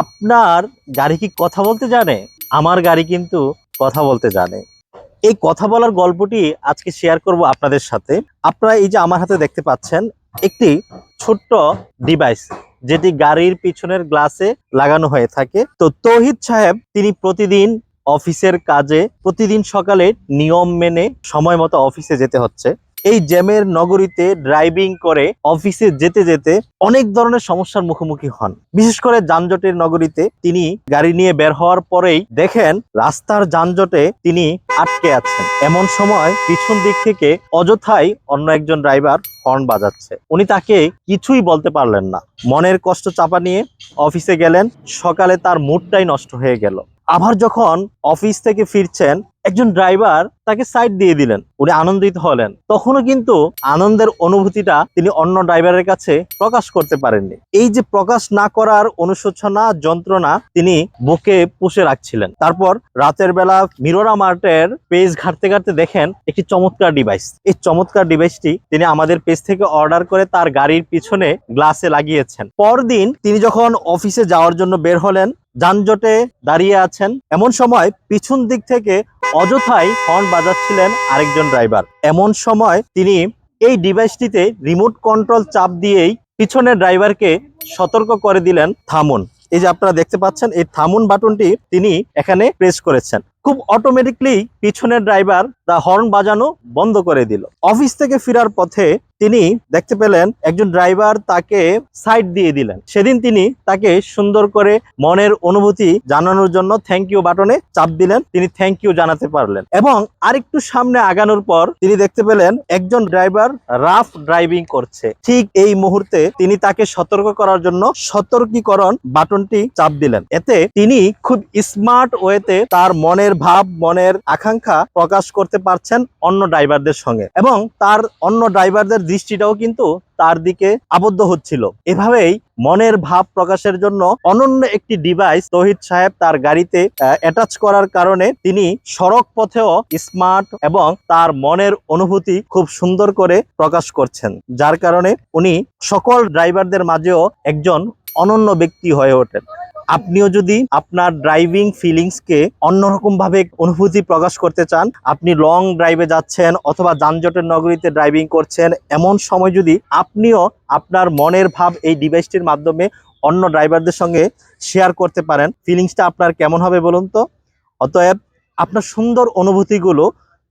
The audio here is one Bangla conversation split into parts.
আপনার গাড়ি কি কথা বলতে জানে? আমার গাড়ি কিন্তু কথা বলতে জানে। এই কথা বলার গল্পটি আজকে শেয়ার করব আপনাদের সাথে। আপনারা এই যে আমার হাতে দেখতে পাচ্ছেন, একটি ছোট্ট ডিভাইস যেটি গাড়ির পিছনের গ্লাসে লাগানো হয়ে থাকে। তো তৌহিদ সাহেব, তিনি প্রতিদিন অফিসের কাজে, প্রতিদিন সকালে নিয়ম মেনে সময় মতো অফিসে যেতে হচ্ছে। এই জ্যামের নগরীতে ড্রাইভিং করে অফিসে যেতে যেতে অনেক ধরনের সমস্যার মুখোমুখি হন। বিশেষ করে যানজটের নগরীতে তিনি গাড়ি নিয়ে বের হওয়ার পরেই দেখেন রাস্তার যানজটে তিনি আটকে আছেন। এমন সময় পিছন দিক থেকে অযথাই অন্য একজন ড্রাইভার হর্ন বাজাচ্ছে। উনি তাকে কিছুই বলতে পারলেন না। মনের কষ্ট চাপা নিয়ে অফিসে গেলেন। সকালে তার মুডটাই নষ্ট হয়ে গেল। আবার যখন অফিস থেকে ফিরছেন একজন ড্রাইভার তাকে সাইড দিয়ে দিলেন, উনি আনন্দিত হলেন। তখনও কিন্তু আনন্দের অনুভূতিটা তিনি অন্য ড্রাইভারের কাছে প্রকাশ করতে পারেননি। এই যে প্রকাশ না করার অনুশোচনা, যন্ত্রণা তিনি বুকে পুষে রাখছিলেন। তারপর রাতের বেলা মিরোরা মার্টের পেজ ঘাটতে ঘাটতে দেখেন একটি চমৎকার ডিভাইস এই চমৎকার ডিভাইসটি তিনি আমাদের পেজ থেকে অর্ডার করে তার গাড়ির পিছনে গ্লাসে লাগিয়েছেন। পরদিন তিনি যখন অফিসে যাওয়ার জন্য বের হলেন, যানজটে দাঁড়িয়ে আছেন, এমন সময় পিছন দিক থেকে অযথাই হর্ন বাজাচ্ছিলেন আরেকজন ড্রাইভার। এমন সময় তিনি এই ডিভাইসটিতে রিমোট কন্ট্রোল চাপ দিয়েই পিছনের ড্রাইভারকে সতর্ক করে দিলেন থামুন। এই যে আপনারা দেখতে পাচ্ছেন, এই থামুন বাটনটি তিনি এখানে প্রেস করেছেন। খুব অটোমেটিকলি পিছনের ড্রাইভার দা হর্ন বাজানো বন্ধ করে দিল। অফিস থেকে ফেরার পথে তিনি দেখতে পেলেন একজন ড্রাইভার তাকে সাইড দিয়ে দিলেন। সেদিন তিনি তাকে সুন্দর করে মনের অনুভূতি জানানোর জন্য থ্যাংক ইউ বাটনে চাপ দিলেন। তিনি থ্যাংক ইউ জানাতে পারলেন এবং আরেকটু সামনে আগানোর পর তিনি দেখতে পেলেন একজন ড্রাইভার রাফ ড্রাইভিং করছে। ঠিক এই মুহূর্তে তিনি তাকে সতর্ক করার জন্য সতর্কীকরণ বাটনটি চাপ দিলেন। এতে তিনি খুব স্মার্ট ওয়েতে তার মনের ভাব, মনের আকাঙ্ক্ষা প্রকাশ করতে পারছেন অন্য ড্রাইভারদের সঙ্গে। এবং তার অন্য ড্রাইভারদের দৃষ্টিটাও কিন্তু তার দিকে আবদ্ধ হচ্ছিল। এভাবেই মনের ভাব প্রকাশের জন্য অনন্য একটি ডিভাইস তহিদ সাহেব তার গাড়িতে অ্যাটাচ করার কারণে তিনি সড়ক পথেও স্মার্ট এবং তার মনের অনুভূতি খুব সুন্দর করে প্রকাশ করছেন। যার কারণে উনি সকল ড্রাইভারদের মাঝেও একজন অনন্য ব্যক্তি হয়ে ওঠেন। আপনিও যদি আপনার ড্রাইভিং ফিলিংসকে অন্যরকম ভাবে অনুভূতি প্রকাশ করতে চান, আপনি লং ড্রাইভে যাচ্ছেন অথবা যানজটের নগরীতে ড্রাইভিং করছেন, এমন সময় যদি আপনিও আপনার মনের ভাব এই ডিভাইসটির মাধ্যমে অন্য ড্রাইভারদের সঙ্গে শেয়ার করতে পারেন ফিলিংসটা আপনার কেমন হবে বলুন তো? অতএব আপনার সুন্দর অনুভূতিগুলো,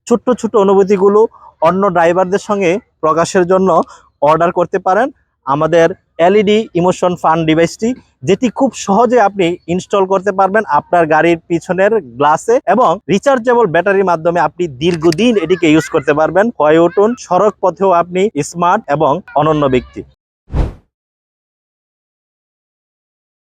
ছোট্ট ছোট্ট অনুভূতিগুলো অন্য ড্রাইভারদের সঙ্গে প্রকাশের জন্য অর্ডার করতে পারেন। আমাদের এলইডি ইমোশন ফান ডিভাইসটি, যেটি খুব সহজে আপনি ইনস্টল করতে পারবেন আপনার গাড়ির পিছনের গ্লাসে এবং রিচার্জেবল ব্যাটারির মাধ্যমে আপনি দীর্ঘদিন এটিকে ইউজ করতে পারবেন। হয়ে উঠুন, সড়ক পথেও আপনি স্মার্ট এবং অনন্য ব্যক্তি।